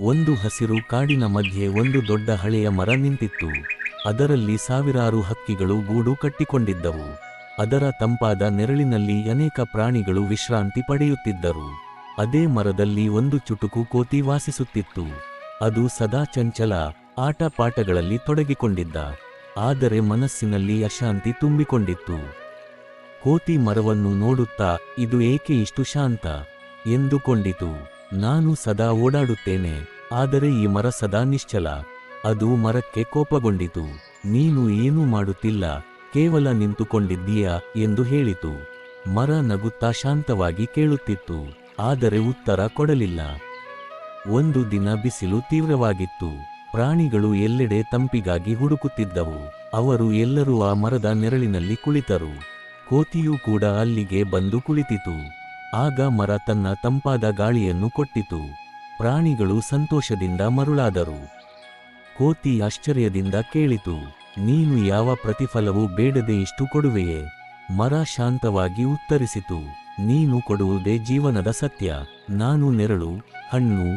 ಒಂದು ಹಸಿರು ಕಾಡಿನ ಮಧ್ಯೆ ಒಂದು ದೊಡ್ಡ ಹಳೆಯ ಮರ ನಿಂತಿತ್ತು. ಅದರಲ್ಲಿ ಸಾವಿರಾರು ಹಕ್ಕಿಗಳು ಗೂಡು ಕಟ್ಟಿಕೊಂಡಿದ್ದವು. ಅದರ ತಂಪಾದ ನೆರಳಿನಲ್ಲಿ ಅನೇಕ ಪ್ರಾಣಿಗಳು ವಿಶ್ರಾಂತಿ ಪಡೆಯುತ್ತಿದ್ದರು. ಅದೇ ಮರದಲ್ಲಿ ಒಂದು ಚುಟುಕು ಕೋತಿ ವಾಸಿಸುತ್ತಿತ್ತು. ಅದು ಸದಾ ಚಂಚಲ ಆಟ ಪಾಠಗಳಲ್ಲಿ ತೊಡಗಿಕೊಂಡಿದ್ದ. ಆದರೆ ಮನಸ್ಸಿನಲ್ಲಿ ಅಶಾಂತಿ ತುಂಬಿಕೊಂಡಿತ್ತು. ಕೋತಿ ಮರವನ್ನು ನೋಡುತ್ತಾ, ಇದು ಏಕೆ ಇಷ್ಟು ಶಾಂತ? ಎಂದುಕೊಂಡಿತು. ನಾನು ಸದಾ ಓಡಾಡುತ್ತೇನೆ, ಆದರೆ ಈ ಮರ ಸದಾ ನಿಶ್ಚಲ. ಅದು ಮರಕ್ಕೆ ಕೋಪಗೊಂಡಿತು. ನೀನು ಏನೂ ಮಾಡುತ್ತಿಲ್ಲ, ಕೇವಲ ನಿಂತುಕೊಂಡಿದ್ದೀಯಾ ಎಂದು ಹೇಳಿತು. ಮರ ನಗುತ್ತಾ ಶಾಂತವಾಗಿ ಕೇಳುತ್ತಿತ್ತು, ಆದರೆ ಉತ್ತರ ಕೊಡಲಿಲ್ಲ. ಒಂದು ದಿನ ಬಿಸಿಲು ತೀವ್ರವಾಗಿತ್ತು. ಪ್ರಾಣಿಗಳು ಎಲ್ಲೆಡೆ ತಂಪಿಗಾಗಿ ಹುಡುಕುತ್ತಿದ್ದವು. ಅವರು ಎಲ್ಲರೂ ಆ ಮರದ ನೆರಳಿನಲ್ಲಿ ಕುಳಿತರು. ಕೋತಿಯೂ ಕೂಡ ಅಲ್ಲಿಗೆ ಬಂದು ಕುಳಿತಿತು. ಆಗ ಮರ ತನ್ನ ತಂಪಾದ ಗಾಳಿಯನ್ನು ಕೊಟ್ಟಿತು. ಪ್ರಾಣಿಗಳು ಸಂತೋಷದಿಂದ ಮರುಳಾದರು. ಕೋತಿ ಆಶ್ಚರ್ಯದಿಂದ ಕೇಳಿತು, ನೀನು ಯಾವ ಪ್ರತಿಫಲವೂ ಬೇಡದೆ ಇಷ್ಟು ಕೊಡುವೆಯೇ? ಮರ ಶಾಂತವಾಗಿ ಉತ್ತರಿಸಿತು, ನೀನು ಕೊಡುವುದೇ ಜೀವನದ ಸತ್ಯ. ನಾನು ನೆರಳು, ಹಣ್ಣು,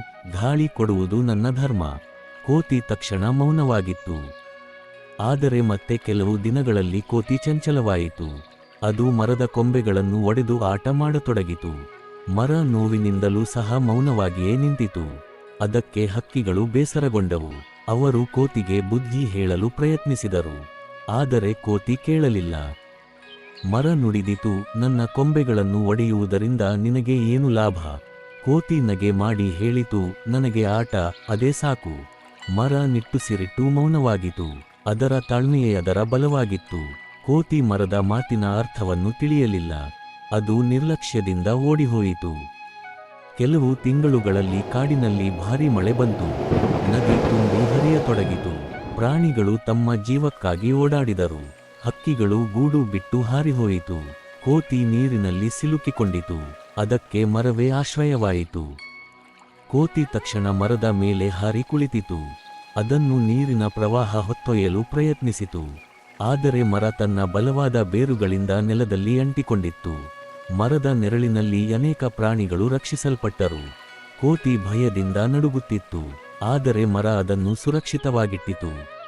ಗಾಳಿ ಕೊಡುವುದು ನನ್ನ ಧರ್ಮ. ಕೋತಿ ತಕ್ಷಣ ಮೌನವಾಗಿತ್ತು. ಆದರೆ ಮತ್ತೆ ಕೆಲವು ದಿನಗಳಲ್ಲಿ ಕೋತಿ ಚಂಚಲವಾಯಿತು. ಅದು ಮರದ ಕೊಂಬೆಗಳನ್ನು ಒಡೆದು ಆಟ ಮಾಡತೊಡಗಿತು. ಮರ ನೋವಿನಿಂದಲೂ ಸಹ ಮೌನವಾಗಿಯೇ ನಿಂತಿತು. ಅದಕ್ಕೆ ಹಕ್ಕಿಗಳು ಬೇಸರಗೊಂಡವು. ಅವರು ಕೋತಿಗೆ ಬುದ್ಧಿ ಹೇಳಲು ಪ್ರಯತ್ನಿಸಿದರು. ಆದರೆ ಕೋತಿ ಕೇಳಲಿಲ್ಲ. ಮರ ನುಡಿದಿತು. ನನ್ನ ಕೊಂಬೆಗಳನ್ನು ಒಡೆಯುವುದರಿಂದ ನಿನಗೆ ಏನು ಲಾಭ? ಕೋತಿ ನಗೆ ಮಾಡಿ ಹೇಳಿತು. ನನಗೆ ಆಟ, ಅದೇ ಸಾಕು. ಮರ ನಿಟ್ಟುಸಿರಿಟ್ಟು ಮೌನವಾಗಿತು. ಅದರ ತಾಳ್ಮೆಯೇ ಅದರ ಬಲವಾಗಿತ್ತು. ಕೋತಿ ಮರದ ಮಾತಿನ ಅರ್ಥವನ್ನು ತಿಳಿಯಲಿಲ್ಲ. ಅದು ನಿರ್ಲಕ್ಷ್ಯದಿಂದ ಓಡಿಹೋಯಿತು. ಕೆಲವು ತಿಂಗಳುಗಳಲ್ಲಿ ಕಾಡಿನಲ್ಲಿ ಭಾರಿ ಮಳೆ ಬಂತು. ನದಿ ತುಂಬಿ ಹರಿಯತೊಡಗಿತು. ಪ್ರಾಣಿಗಳು ತಮ್ಮ ಜೀವಕ್ಕಾಗಿ ಓಡಾಡಿದರು. ಹಕ್ಕಿಗಳು ಗೂಡು ಬಿಟ್ಟು ಹಾರಿಹೋಯಿತು. ಕೋತಿ ನೀರಿನಲ್ಲಿ ಸಿಲುಕಿಕೊಂಡಿತು. ಅದಕ್ಕೆ ಮರವೇ ಆಶ್ರಯವಾಯಿತು. ಕೋತಿ ತಕ್ಷಣ ಮರದ ಮೇಲೆ ಹಾರಿ ಕುಳಿತಿತು. ಅದನ್ನು ನೀರಿನ ಪ್ರವಾಹ ಹೊತ್ತೊಯ್ಯಲು ಪ್ರಯತ್ನಿಸಿತು. ಆದರೆ ಮರ ತನ್ನ ಬಲವಾದ ಬೇರುಗಳಿಂದ ನೆಲದಲ್ಲಿ ಅಂಟಿಕೊಂಡಿತ್ತು. ಮರದ ನೆರಳಿನಲ್ಲಿ ಅನೇಕ ಪ್ರಾಣಿಗಳು ರಕ್ಷಿಸಲ್ಪಟ್ಟರು. ಕೋತಿ ಭಯದಿಂದ ನಡುಗುತ್ತಿತ್ತು. ಆದರೆ ಮರ ಅದನ್ನು ಸುರಕ್ಷಿತವಾಗಿಟ್ಟಿತು.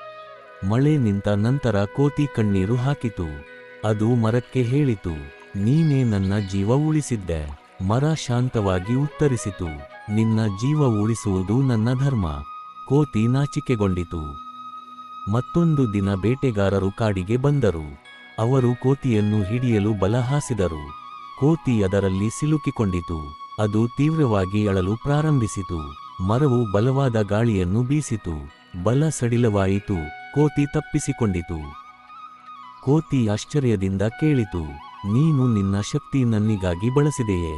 ಮಳೆ ನಿಂತ ನಂತರ ಕೋತಿ ಕಣ್ಣೀರು ಹಾಕಿತು. ಅದು ಮರಕ್ಕೆ ಹೇಳಿತು, ನೀನೇ ನನ್ನ ಜೀವ ಉಳಿಸಿದ್ದೆ. ಮರ ಶಾಂತವಾಗಿ ಉತ್ತರಿಸಿತು. ನಿನ್ನ ಜೀವ ಉಳಿಸುವುದು ನನ್ನ ಧರ್ಮ. ಕೋತಿ ನಾಚಿಕೆಗೊಂಡಿತು. ಮತ್ತೊಂದು ದಿನ ಬೇಟೆಗಾರರು ಕಾಡಿಗೆ ಬಂದರು. ಅವರು ಕೋತಿಯನ್ನು ಹಿಡಿಯಲು ಬಲ ಹಾಸಿದರು. ಕೋತಿ ಅದರಲ್ಲಿ ಸಿಲುಕಿಕೊಂಡಿತು. ಅದು ತೀವ್ರವಾಗಿ ಅಳಲು ಪ್ರಾರಂಭಿಸಿತು. ಮರವು ಬಲವಾದ ಗಾಳಿಯನ್ನು ಬೀಸಿತು. ಬಲ ಸಡಿಲವಾಯಿತು. ಕೋತಿ ತಪ್ಪಿಸಿಕೊಂಡಿತು. ಕೋತಿ ಆಶ್ಚರ್ಯದಿಂದ ಕೇಳಿತು, ನೀನು ನಿನ್ನ ಶಕ್ತಿ ನನ್ನಿಗಾಗಿ ಬಳಸಿದೆಯೇ?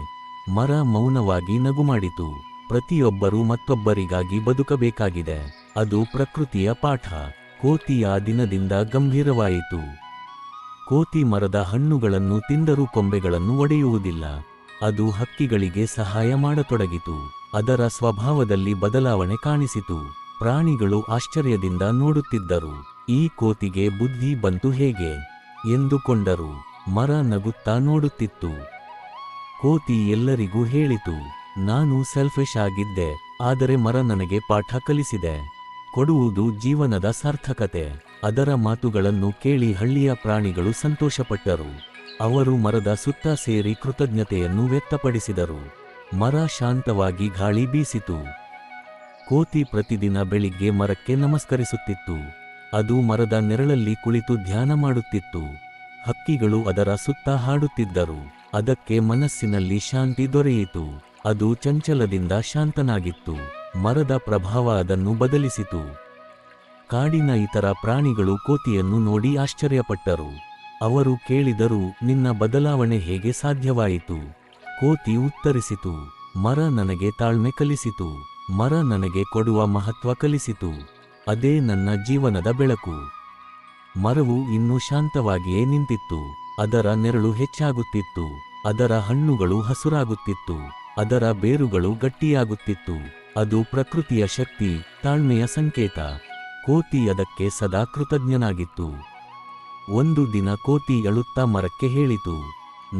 ಮರ ಮೌನವಾಗಿ ನಗು ಮಾಡಿತು ಪ್ರತಿಯೊಬ್ಬರೂ ಮತ್ತೊಬ್ಬರಿಗಾಗಿ ಬದುಕಬೇಕಾಗಿದೆ. ಅದು ಪ್ರಕೃತಿಯ ಪಾಠ. ಕೋತಿ ಆ ದಿನದಿಂದ ಗಂಭೀರವಾಯಿತು. ಕೋತಿ ಮರದ ಹಣ್ಣುಗಳನ್ನು ತಿಂದರೂ ಕೊಂಬೆಗಳನ್ನು ಒಡೆಯುವುದಿಲ್ಲ. ಅದು ಹಕ್ಕಿಗಳಿಗೆ ಸಹಾಯ ಮಾಡತೊಡಗಿತು. ಅದರ ಸ್ವಭಾವದಲ್ಲಿ ಬದಲಾವಣೆ ಕಾಣಿಸಿತು. ಪ್ರಾಣಿಗಳು ಆಶ್ಚರ್ಯದಿಂದ ನೋಡುತ್ತಿದ್ದರು. ಈ ಕೋತಿಗೆ ಬುದ್ಧಿ ಬಂತು ಹೇಗೆ? ಎಂದುಕೊಂಡರು. ಮರ ನಗುತ್ತಾ ನೋಡುತ್ತಿತ್ತು. ಕೋತಿ ಎಲ್ಲರಿಗೂ ಹೇಳಿತು, ನಾನು ಸೆಲ್ಫಿಶ್ ಆಗಿದ್ದೆ, ಆದರೆ ಮರ ನನಗೆ ಪಾಠ ಕಲಿಸಿದೆ. ಕೊಡುವುದು ಜೀವನದ ಸಾರ್ಥಕತೆ. ಅದರ ಮಾತುಗಳನ್ನು ಕೇಳಿ ಹಳ್ಳಿಯ ಪ್ರಾಣಿಗಳು ಸಂತೋಷಪಟ್ಟರು. ಅವರು ಮರದ ಸುತ್ತ ಸೇರಿ ಕೃತಜ್ಞತೆಯನ್ನು ವ್ಯಕ್ತಪಡಿಸಿದರು. ಮರ ಶಾಂತವಾಗಿ ಗಾಳಿ ಬೀಸಿತು. ಕೋತಿ ಪ್ರತಿದಿನ ಬೆಳಿಗ್ಗೆ ಮರಕ್ಕೆ ನಮಸ್ಕರಿಸುತ್ತಿತ್ತು. ಅದು ಮರದ ನೆರಳಲ್ಲಿ ಕುಳಿತು ಧ್ಯಾನ ಮಾಡುತ್ತಿತ್ತು. ಹಕ್ಕಿಗಳು ಅದರ ಸುತ್ತ ಹಾಡುತ್ತಿದ್ದರು. ಅದಕ್ಕೆ ಮನಸ್ಸಿನಲ್ಲಿ ಶಾಂತಿ ದೊರೆಯಿತು. ಅದು ಚಂಚಲದಿಂದ ಶಾಂತನಾಗಿತ್ತು. ಮರದ ಪ್ರಭಾವ ಅದನ್ನು ಬದಲಿಸಿತು. ಕಾಡಿನ ಇತರ ಪ್ರಾಣಿಗಳು ಕೋತಿಯನ್ನು ನೋಡಿ ಆಶ್ಚರ್ಯಪಟ್ಟರು. ಅವರು ಕೇಳಿದರು, ನಿನ್ನ ಬದಲಾವಣೆ ಹೇಗೆ ಸಾಧ್ಯವಾಯಿತು? ಕೋತಿ ಉತ್ತರಿಸಿತು, ಮರ ನನಗೆ ತಾಳ್ಮೆ ಕಲಿಸಿತು, ಮರ ನನಗೆ ಕೊಡುವ ಮಹತ್ವ ಕಲಿಸಿತು, ಅದೇ ನನ್ನ ಜೀವನದ ಬೆಳಕು. ಮರವು ಇನ್ನೂ ಶಾಂತವಾಗಿಯೇ ನಿಂತಿತ್ತು, ಅದರ ನೆರಳು ಹೆಚ್ಚಾಗುತ್ತಿತ್ತು, ಅದರ ಹಣ್ಣುಗಳು ಹಸುರಾಗುತ್ತಿತ್ತು, ಅದರ ಬೇರುಗಳು ಗಟ್ಟಿಯಾಗುತ್ತಿತ್ತು. ಅದು ಪ್ರಕೃತಿಯ ಶಕ್ತಿ, ತಾಳ್ಮೆಯ ಸಂಕೇತ. ಕೋತಿ ಅದಕ್ಕೆ ಸದಾ ಕೃತಜ್ಞನಾಗಿತ್ತು. ಒಂದು ದಿನ ಕೋತಿ ಎಳುತ್ತಾ ಮರಕ್ಕೆ ಹೇಳಿತು,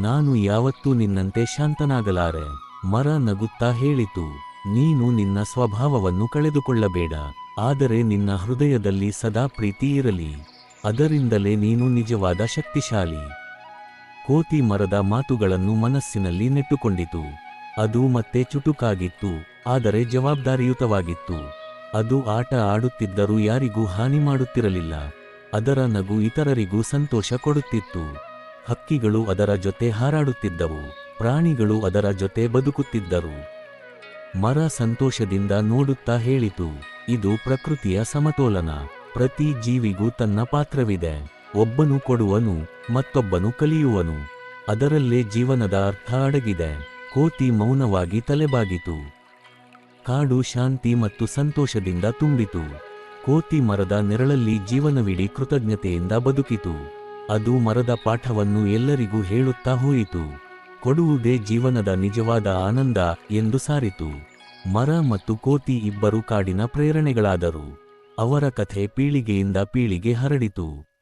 ನಾನು ಯಾವತ್ತೂ ನಿನ್ನಂತೆ ಶಾಂತನಾಗಲಾರೆ. ಮರ ನಗುತ್ತಾ ಹೇಳಿತು, ನೀನು ನಿನ್ನ ಸ್ವಭಾವವನ್ನು ಕಳೆದುಕೊಳ್ಳಬೇಡ, ಆದರೆ ನಿನ್ನ ಹೃದಯದಲ್ಲಿ ಸದಾ ಪ್ರೀತಿ ಇರಲಿ. ಅದರಿಂದಲೇ ನೀನು ನಿಜವಾದ ಶಕ್ತಿಶಾಲಿ. ಕೋತಿ ಮರದ ಮಾತುಗಳನ್ನು ಮನಸ್ಸಿನಲ್ಲಿ ನೆಟ್ಟುಕೊಂಡಿತು. ಅದು ಮತ್ತೆ ಚುಟುಕಾಗಿತ್ತು. ಆದರೆ ಜವಾಬ್ದಾರಿಯುತವಾಗಿತ್ತು. ಅದು ಆಟ ಆಡುತ್ತಿದ್ದರೂ ಯಾರಿಗೂ ಹಾನಿ ಮಾಡುತ್ತಿರಲಿಲ್ಲ. ಅದರ ನಗು ಇತರರಿಗೂ ಸಂತೋಷ ಕೊಡುತ್ತಿತ್ತು. ಹಕ್ಕಿಗಳು ಅದರ ಜೊತೆ ಹಾರಾಡುತ್ತಿದ್ದವು. ಪ್ರಾಣಿಗಳು ಅದರ ಜೊತೆ ಬದುಕುತ್ತಿದ್ದರು. ಮರ ಸಂತೋಷದಿಂದ ನೋಡುತ್ತಾ ಹೇಳಿತು, ಇದು ಪ್ರಕೃತಿಯ ಸಮತೋಲನ. ಪ್ರತಿ ಜೀವಿಗೂ ತನ್ನ ಪಾತ್ರವಿದೆ. ಒಬ್ಬನು ಕೊಡುವನು, ಮತ್ತೊಬ್ಬನು ಕಲಿಯುವನು. ಅದರಲ್ಲೇ ಜೀವನದ ಅರ್ಥ ಅಡಗಿದೆ. ಕೋತಿ ಮೌನವಾಗಿ ತಲೆಬಾಗಿತು. ಕಾಡು ಶಾಂತಿ ಮತ್ತು ಸಂತೋಷದಿಂದ ತುಂಬಿತು. ಕೋತಿ ಮರದ ನೆರಳಲ್ಲಿ ಜೀವನವಿಡೀ ಕೃತಜ್ಞತೆಯಿಂದ ಬದುಕಿತು. ಅದು ಮರದ ಪಾಠವನ್ನು ಎಲ್ಲರಿಗೂ ಹೇಳುತ್ತಾ ಹೋಯಿತು. ಕೊಡುವುದೇ ಜೀವನದ ನಿಜವಾದ ಆನಂದ ಎಂದು ಸಾರಿತು. ಮರ ಮತ್ತು ಕೋತಿ ಇಬ್ಬರು ಕಾಡಿನ ಪ್ರೇರಣೆಗಳಾದರು. ಅವರ ಕಥೆ ಪೀಳಿಗೆಯಿಂದ ಪೀಳಿಗೆ ಹರಡಿತು.